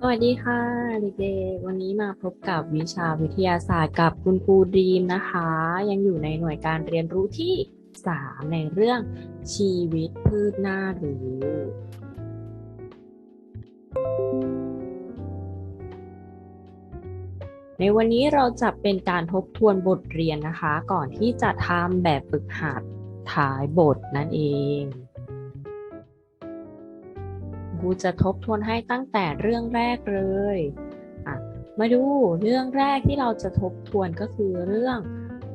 สวัสดีค่ะเด็กๆวันนี้มาพบกับวิชาวิทยาศาสตร์กับคุณครูดีมนะคะ ยังอยู่ในหน่วยการเรียนรู้ที่ 3 ในเรื่องชีวิตพืชหน้ารู้ในวันนี้เราจะเป็นการทบทวนบทเรียนนะคะ ก่อนที่จะทำแบบฝึกหัดท้ายบทนั่นเอง ครูจะทบทวนให้ตั้งแต่เรื่องแรกเลยอะมาดูเรื่องแรกที่เราจะทบทวนก็คือเรื่อง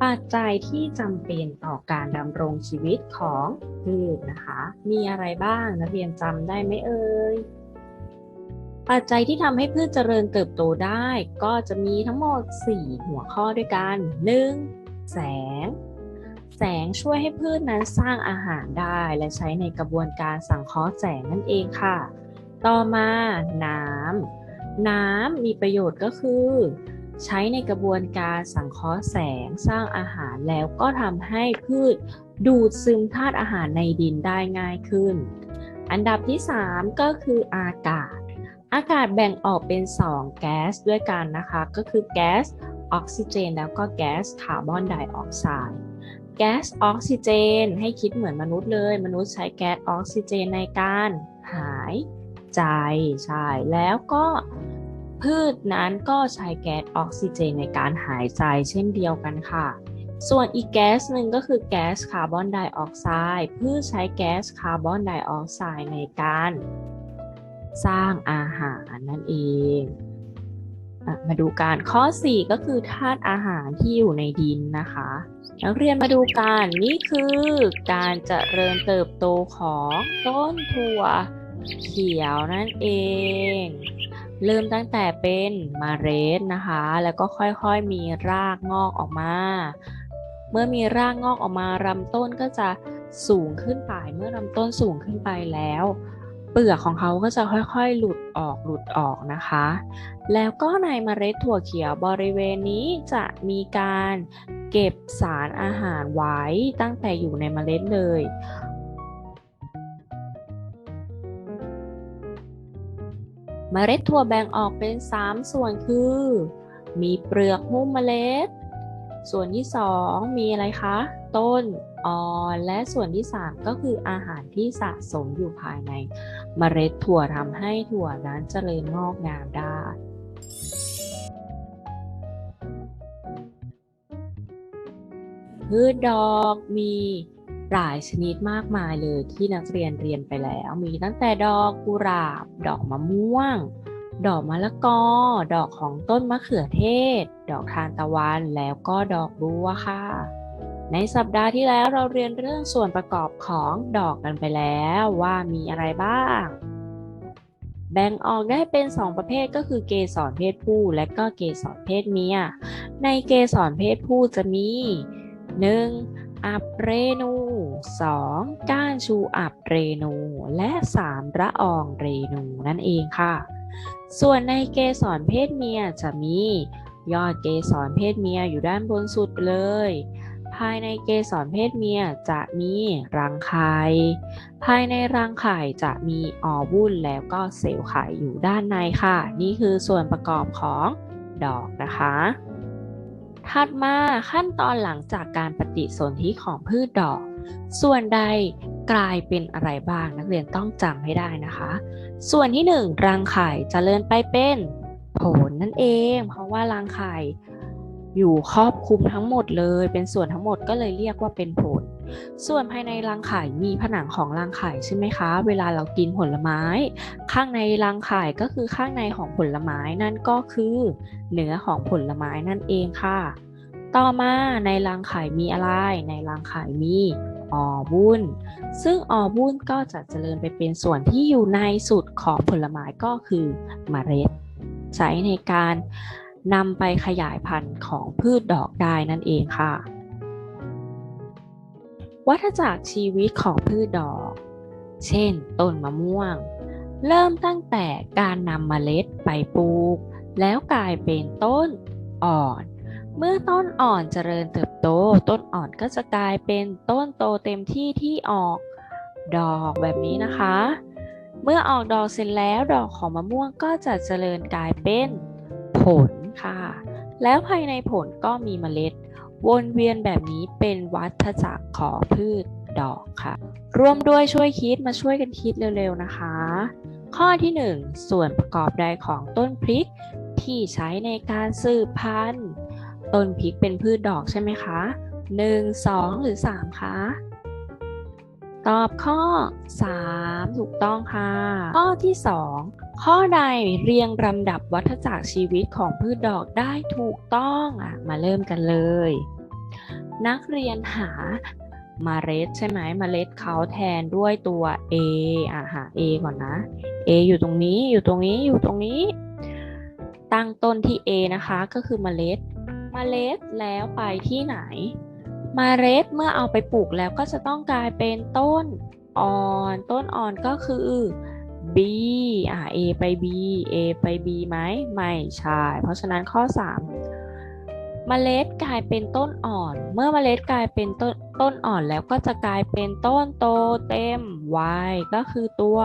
ปัจจัยที่จำเป็นต่อการดำรงชีวิตของพืชนะคะ มีอะไรบ้างนักเรียนจำได้ไหมเอ่ยปัจจัยที่ทำให้พืชเจริญเติบโตได้ ก็จะมีทั้งหมด 4 หัวข้อด้วยกัน 1. แสง แสงช่วยให้พืชนั้นสร้างอาหารได้ และใช้ในกระบวนการสังเคราะห์แสงนั่นเองค่ะ ต่อมาน้ำน้ำมีประโยชน์ก็คือ ใช้ในกระบวนการสังเคราะห์แสงสร้างอาหารแล้วก็ทำให้พืชดูดซึมธาตุอาหารในดินได้ง่ายขึ้น อันดับที่ 3 ก็คืออากาศ อากาศแบ่งออกเป็น 2 แก๊สด้วยกันนะคะ ก็คือแก๊สออกซิเจนแล้วก็แก๊สคาร์บอนไดออกไซด์ แก๊สออกซิเจน ให้คิดเหมือนมนุษย์เลย มนุษย์ใช้แก๊สออกซิเจนในการหายใจใช่แล้วก็พืชนั้นก็ใช้แก๊สออกซิเจนในการหายใจเช่นเดียวกันค่ะ ส่วนอีกแก๊สหนึ่งก็คือแก๊สคาร์บอนไดออกไซด์พืชใช้แก๊สคาร์บอนไดออกไซด์ในการสร้างอาหารนั่นเอง มาดูการข้อ 4 ก็คือธาตุอาหารที่อยู่ในดินนะคะนักเรียนมาดูกันนี่คือการเจริญเติบโตของต้นถั่วเขียวนั่นเอง เริ่มตั้งแต่เป็นเมล็ดนะคะ แล้วก็ค่อยๆมีรากงอกออกมา เมื่อมีรากงอกออกมาลำต้นก็จะสูงขึ้นไป เมื่อลำต้นสูงขึ้นไปแล้ว เปลือกของเขาก็จะค่อยๆ หลุดออกหลุดออกนะคะ แล้วก็ในเมล็ดถั่วเขียวบริเวณนี้จะมีการเก็บสารอาหารไว้ตั้งแต่อยู่ในเมล็ดเลย เมล็ดถั่วแบ่งออกเป็น 3 ส่วนคือ มีเปลือกหุ้มเมล็ด ส่วนที่ 2 มีอะไรคะ ต้น ออนและส่วนที่ 3 ก็คืออาหารที่สะสมอยู่ภายในเมล็ดถั่วทำให้ถั่วนั้นเจริญงอกงามได้พืชดอกมีหลายชนิดมากมายเลยที่นักเรียนเรียนไปแล้ว มีตั้งแต่ดอกกุหลาบ ดอกมะม่วง ดอกมะละกอ ดอกของต้นมะเขือเทศ ดอกทานตะวันแล้วก็ดอกบัวค่ะ ในสัปดาห์ที่แล้วเราเรียนเรื่องส่วนประกอบของดอกกันไปแล้วว่ามีอะไรบ้าง แบ่งออกได้เป็น 2 ประเภทก็คือเกสรเพศผู้และก็เกสรเพศเมีย ในเกสรเพศผู้จะมี 1. อับเรนู 2. ก้านชูอับเรนู และ 3. ระอองเรนูนั่นเองค่ะ ส่วนในเกสรเพศเมียจะมี ยอดเกสรเพศเมียอยู่ด้านบนสุดเลยายในเกสรเพศเมียจะมีรังไข่ ภายในรังไข่จะมีออวุลแล้วก็เซลล์ไข่อยู่ด้านในค่ะ นี่คือส่วนประกอบของดอกนะคะ ถัดมาขั้นตอนหลังจากการปฏิสนธิของพืชดอก ส่วนใดกลายเป็นอะไรบ้างนักเรียนต้องจำให้ได้นะคะ ส่วนที่ 1 รังไข่จเจริญไปเป็นผลนั่นเอง เพราะว่ารังไข่ อยู่ครอบคลุมทั้งหมดเลย เป็นส่วนทั้งหมดก็เลยเรียกว่าเป็นผล ส่วนภายในรังไข่มีผนังของรังไข่ใช่ไหมคะ เวลาเรากินผลไม้ ข้างในรังไข่ก็คือข้างในของผลไม้นั่นก็คือเนื้อของผลไม้นั่นเองค่ะ ต่อมาในรังไข่มีอะไร ในรังไข่มีออวุ้นซึ่งออวุ้นก็จะเจริญไปเป็นส่วนที่อยู่ในสุดของผลไม้ก็คือเมล็ดใช้ในการ นำไปขยายพันธุ์ของพืชดอกได้นั่นเองค่ะ วัฏจักรชีวิตของพืชดอก เช่น ต้นมะม่วง เริ่มตั้งแต่การนำเมล็ดไปปลูก แล้วกลายเป็นต้นอ่อน เมื่อต้นอ่อนเจริญเติบโต ต้นอ่อนก็จะกลายเป็นต้นโตเต็มที่ที่ออกดอกแบบนี้นะคะ เมื่อออกดอกเสร็จแล้วดอกของมะม่วงก็จะเจริญกลายเป็นผล ค่ะ แล้วภายในผลก็มีเมล็ด วนเวียนแบบนี้เป็นวัฏจักรของพืชดอกค่ะ ร่วมด้วยช่วยคิดมาช่วยกันคิดเร็วๆนะคะ ข้อที่ 1 ส่วนประกอบใดของต้นพริกที่ใช้ในการสืบพันธุ์ต้นพริกเป็นพืชดอกใช่ไหมคะ 1 2 หรือ 3 คะ ตอบข้อ 3 ถูกต้องค่ะ ข้อที่ 2 ข้อใดเรียงลำดับวัฏจักรชีวิตของพืชดอกได้ถูกต้องอะมาเริ่มกันเลย นักเรียนหาเมล็ดใช่ไหมเมล็ดเขาแทนด้วยตัว A อะหา A ก่อนนะ A อยู่ตรงนี้อยู่ตรงนี้อยู่ตรงนี้ ตั้งต้นที่ A นะคะก็คือเมล็ดเมล็ดแล้วไปที่ไหนเมล็ดเมื่อเอาไปปลูกแล้วก็จะต้องกลายเป็นต้นอ่อน ต้นอ่อนก็คือ B อ่า A ไป B A ไป B ไหมไม่ใช่ เพราะฉะนั้นข้อ 3 เมล็ดกลายเป็นต้นอ่อน เมื่อเมล็ดกลายเป็นต้นต้นอ่อนแล้วก็จะกลายเป็นต้นโตเต็ม Y ก็คือตัว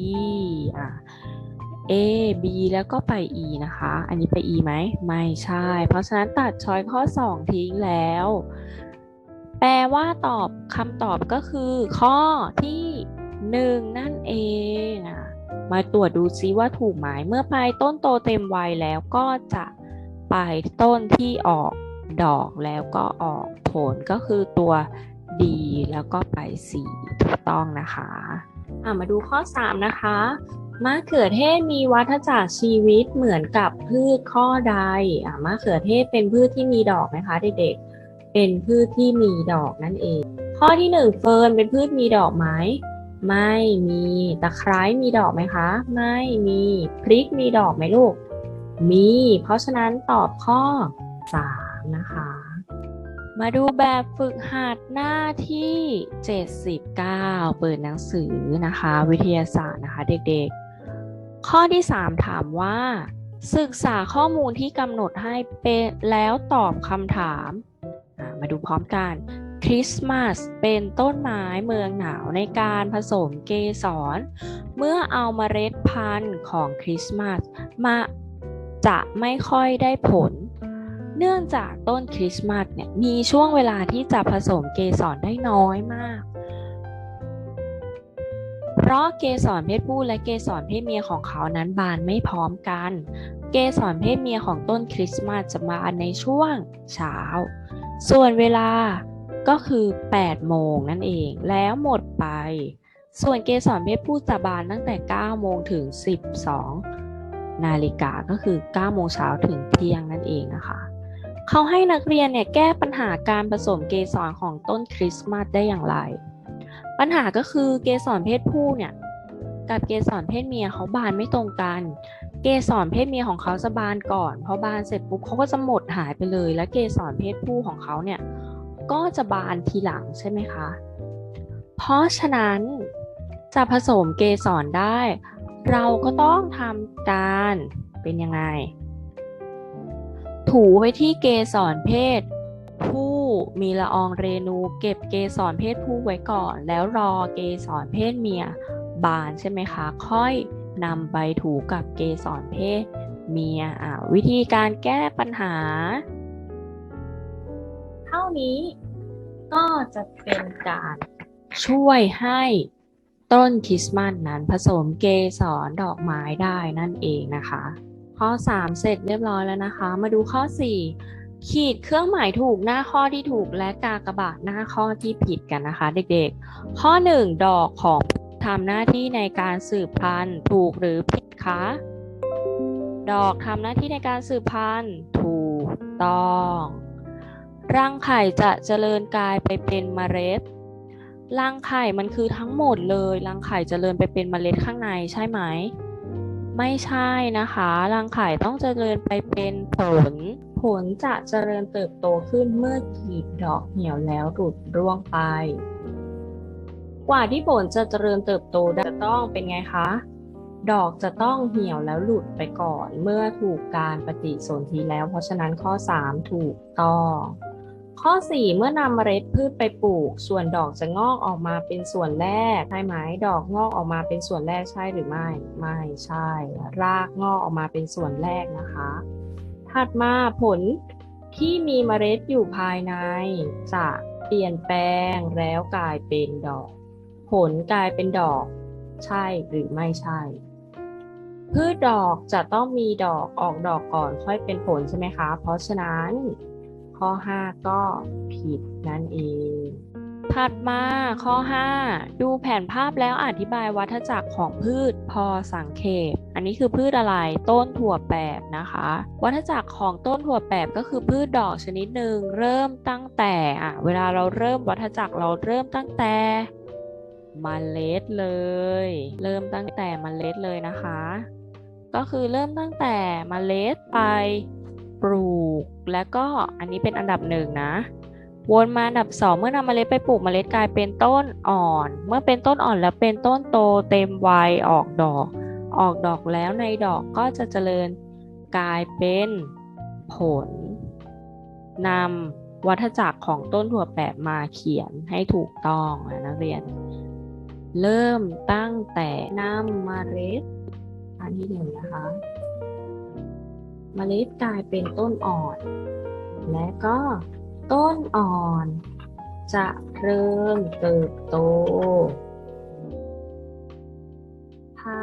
E อะ A B แล้วก็ไป E นะคะ อันนี้ไป E ไหมไม่ใช่ เพราะฉะนั้นตัดช้อยข้อ 2 ทิ้งแล้ว แปลว่าตอบคำตอบก็คือข้อที่ 1 นั่นเองอะ มาตรวจดูซิว่าถูกไหมเมื่อไปต้นโตเต็มวัยแล้วก็จะไปต้นที่ออกดอกแล้วก็ออกผลก็คือตัว D แล้วก็ไป C ถูกต้องนะคะะมาดูข้อ 3 นะคะมะเขือเทศมีวัฏจักรชีวิตเหมือนกับพืชข้อใดอมะเขือเทศเป็นพืชที่มีดอกไหมคะเด็กๆ เป็นพืชที่มีดอกนั่นเอง ข้อที่หนึ่งเฟิร์นเป็นพืชมีดอกไหม ไม่มีตะไคร้มีดอกไหมคะ ไม่มีพริกมีดอกไหมลูก มี เพราะฉะนั้นตอบข้อ 3 นะคะ มาดูแบบฝึกหัดหน้าที่ 79 เปิดหนังสือนะคะ วิทยาศาสตร์นะคะเด็กๆ ข้อที่ 3 ถามว่า ศึกษาข้อมูลที่กำหนดให้เป็นแล้วตอบคำถาม มาดูพร้อมกัน คริสต์มาสเป็นต้นไม้เมืองหนาวในการผสมเกสร เมื่อเอามาเมล็ดพันธุ์ของคริสต์มาสมาจะไม่ค่อยได้ผล เนื่องจากต้นคริสต์มาสเนี่ยมีช่วงเวลาที่จะผสมเกสรได้น้อยมาก เพราะเกสรเพศผู้และเกสรเพศเมียของเขานั้นบานไม่พร้อมกัน เกสรเพศเมียของต้นคริสต์มาสจะบานในช่วงเช้า ส่วนเวลา ก็คือ 8 โมงนั่นเอง แล้วหมดไป ส่วนเกสรเพศผู้จะบานตั้งแต่ 9 โมงถึง 12 นาฬิกาก็คือ 9 โมงเช้าถึงเที่ยงนั่นเองนะคะเขาให้นักเรียนเนี่ยแก้ปัญหาการผสมเกสรของต้นคริสต์มาสได้อย่างไร ปัญหาก็คือเกสรเพศผู้เนี่ยกับเกสรเพศเมียเขาบานไม่ตรงกัน เกสรเพศเมียของเขาจะบานก่อนพอบานเสร็จปุ๊บเขาก็จะหมดหายไปเลย และเกสรเพศผู้ของเขาเนี่ย ก็จะบานทีหลังใช่ไหมคะ เพราะฉะนั้นจะผสมเกสรได้ เราก็ต้องทำการเป็นยังไง ถูไปที่เกสรเพศ ผู้มีละอองเรนูเก็บเกสรเพศผู้ไว้ก่อน แล้วรอเกสรเพศเมียบานใช่ไหมคะ ค่อยนำไปถูกับเกสรเพศเมียวิธีการแก้ปัญหา เท่านี้ ก็จะเป็นการช่วยให้ต้นคริสต์มาสนั้นผสมเกสรดอกไม้ได้นั่นเองนะคะ ข้อ 3 เสร็จเรียบร้อยแล้วนะคะ มาดูข้อ 4 ขีดเครื่องหมายถูกหน้าข้อที่ถูกและกากบาทหน้าข้อที่ผิดกันนะคะ เด็กๆ ข้อ 1 ดอกของทำหน้าที่ในการสืบพันธุ์ถูกหรือผิดคะดอกทำหน้าที่ในการสืบพันธุ์ถูกต้อง รังไข่จะเจริญกลายไปเป็นเมล็ดรังไข่มันคือทั้งหมดเลยรังไข่เจริญไปเป็นเมล็ดข้างในใช่ไหม ไม่ใช่นะคะรังไข่ต้องเจริญไปเป็นผล ผลจะเจริญเติบโตขึ้นเมื่อกีบดอกเหี่ยวแล้วหลุดร่วงไป กว่าที่ผลจะเจริญเติบโตได้จะต้องเป็นไงคะ ดอกจะต้องเหี่ยวแล้วหลุดไปก่อน เมื่อถูกการปฏิสนธิแล้ว เพราะฉะนั้นข้อ 3 ถูกต้อง ข้อ 4 เมื่อนำเมล็ดพืชไปปลูก ส่วนดอกจะงอกออกมาเป็นส่วนแรกใช่ไหมดอกงอกออกมาเป็นส่วนแรกใช่หรือไม่ ไม่ใช่ รากงอกออกมาเป็นส่วนแรกนะคะ ถัดมาผลที่มีเมล็ดอยู่ภายใน จะเปลี่ยนแปลงแล้วกลายเป็นดอก ผลกลายเป็นดอก ใช่หรือไม่ใช่ พืชดอกจะต้องมีดอกออกดอกก่อนค่อยเป็นผลใช่ไหมคะ เพราะฉะนั้น ข้อ 5 ก็ผิดนั่นเอง ถัดมาข้อ 5 ดูแผนภาพแล้วอธิบายวัฏจักรของพืชพอสังเขป อันนี้คือพืชอะไรต้นถั่วแปบนะคะ วัฏจักรของต้นถั่วแปบก็คือพืชดอกชนิดหนึ่งเริ่มตั้งแต่อะเวลาเราเริ่มวัฏจักรเราเริ่มตั้งแต่เมล็ดเลย เริ่มตั้งแต่เมล็ดเลยนะคะ ก็คือเริ่มตั้งแต่เมล็ดไป ปลูก แล้วก็อันนี้เป็นอันดับหนึ่งนะ วนมาอันดับสองเมื่อนำเมล็ดไปปลูกเมล็ดกลายเป็นต้นอ่อน เมื่อเป็นต้นอ่อนแล้วเป็นต้นโตเต็มวัยออกดอก ออกดอกแล้วในดอกก็จะเจริญกลายเป็นผลนำวัฏจักรของต้นถั่วแปบมาเขียนให้ถูกต้องนะนักเรียน เริ่มตั้งแต่นำเมล็ดอันที่หนึ่งนะคะ เมล็ดกลายเป็นต้นอ่อน และก็ต้นอ่อนจะเริ่มเติบโตถ้า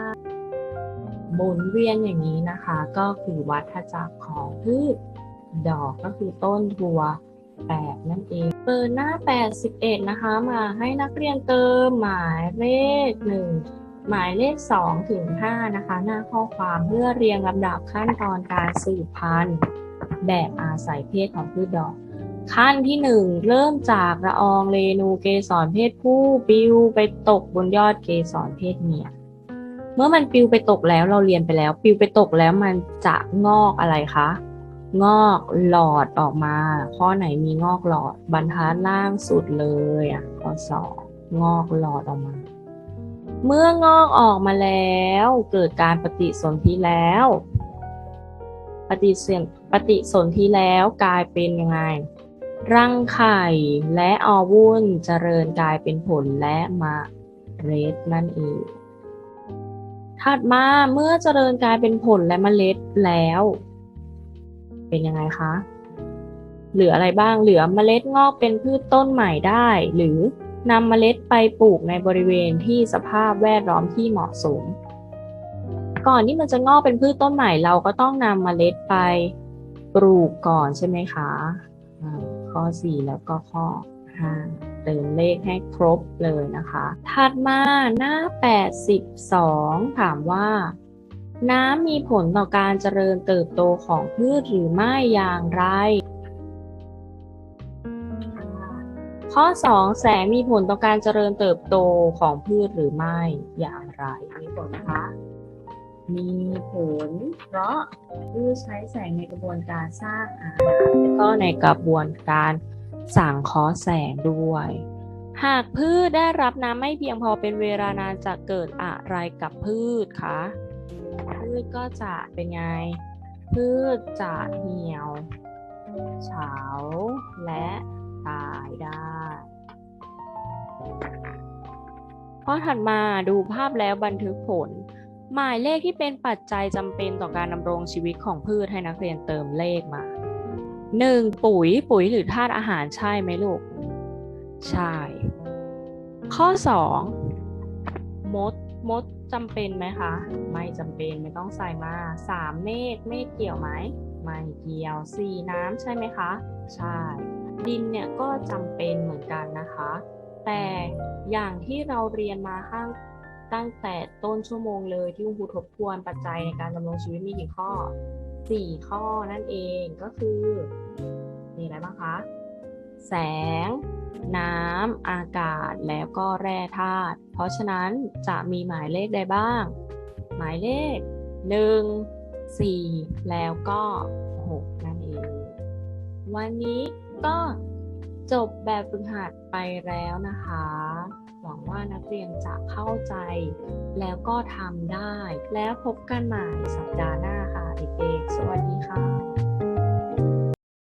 หมุนเวียนอย่างนี้นะคะ ก็คือวัฏจักรของพืชดอกก็คือต้นถั่วแปบนั่นเองเปิดหน้า 81 นะคะ มาให้นักเรียนเติมหมายเลข1 หมายเลข 2 ถึง 5 นะคะ หน้าข้อความเพื่อเรียงลำดับขั้นตอนการสืบพันธุ์แบบอาศัยเพศของพืชดอก ขั้นที่ 1 เริ่มจากละอองเรนูเกสรเพศผู้ปิวไปตกบนยอดเกสรเพศเมียเมื่อมันปิวไปตกแล้วเราเรียนไปแล้ว ปิวไปตกแล้วมันจะงอกอะไรคะงอกหลอดออกมา ข้อไหนมีงอกหลอดบรรทัดล่างสุดเลยอะข้อสองงอกหลอดออกมา เมื่องอกออกมาแล้ว เกิดการปฏิสนธิแล้ว ปฏิสนปฏิสนธิแล้วกลายเป็นยังไง รังไข่และอวุ้นเจริญกลายเป็นผลและมาเร็ดนั่นเองถัดมาเมื่อเจริญกลายเป็นผลและเมล็ดแล้ว เป็นยังไงคะ เหลืออะไรบ้างเหลือเมล็ดงอกเป็นพืชต้นใหม่ได้หรือ นำเมล็ดไปปลูกในบริเวณที่สภาพแวดล้อมที่เหมาะสม ก่อนที่มันจะงอกเป็นพืชต้นใหม่เราก็ต้องนำเมล็ดไปปลูกก่อนใช่ไหมคะข้อ 4 แล้วก็ข้อ 5 เติมเลขให้ครบเลยนะคะ ถัดมาหน้า 82 ถามว่า น้ำมีผลต่อการเจริญเติบโตของพืชหรือไม่อย่างไร ข้อ 2 แสงมีผลต่อการเจริญเติบโตของพืชหรือไม่อย่างไร มีผลนะคะ มีผล เพราะพืชใช้แสงในกระบวนการสร้างอาหารและก็ในกระบวนการสั่งเคราะห์แสงด้วย หากพืชได้รับน้ำไม่เพียงพอเป็นเวลานานจะเกิดอะไรกับพืชคะพืชก็จะเป็นไง พืชจะเหี่ยวเฉาและ ตายได้ ข้อถัดมาดูภาพแล้วบันทึกผล หมายเลขที่เป็นปัจจัยจำเป็นต่อการดำรงชีวิตของพืชให้นักเรียนเติมเลขมา 1. ปุ๋ยปุ๋ยหรือธาตุอาหารใช่ไหมลูก ใช่ ข้อ 2 มดมดจำเป็นไหมคะ ไม่จำเป็นไม่ต้องใส่มา 3. เมฆเมฆเกี่ยวไหมไม่เกี่ยว 4. น้ำใช่ไหมคะ ใช่ ดินเนี่ยก็จำเป็นเหมือนกันนะคะ แต่อย่างที่เราเรียนมาข้างตั้งแต่ต้นชั่วโมงเลยที่คุณครูทบทวนปัจจัยในการดำรงชีวิตมีกี่ข้อ 4 ข้อนั่นเองก็คือ มีอะไรบ้างคะ แสง น้ำ อากาศแล้วก็แร่ธาตุเพราะฉะนั้นจะมีหมายเลขใดบ้าง หมายเลข 1 4 แล้วก็ 6 นั่นเอง วันนี้ ก็จบแบบฝึกหัดไปแล้วนะคะ หวังว่านักเรียนจะเข้าใจ แล้วก็ทำได้ แล้วพบกันใหม่สัปดาห์หน้าค่ะเด็กๆ สวัสดีค่ะ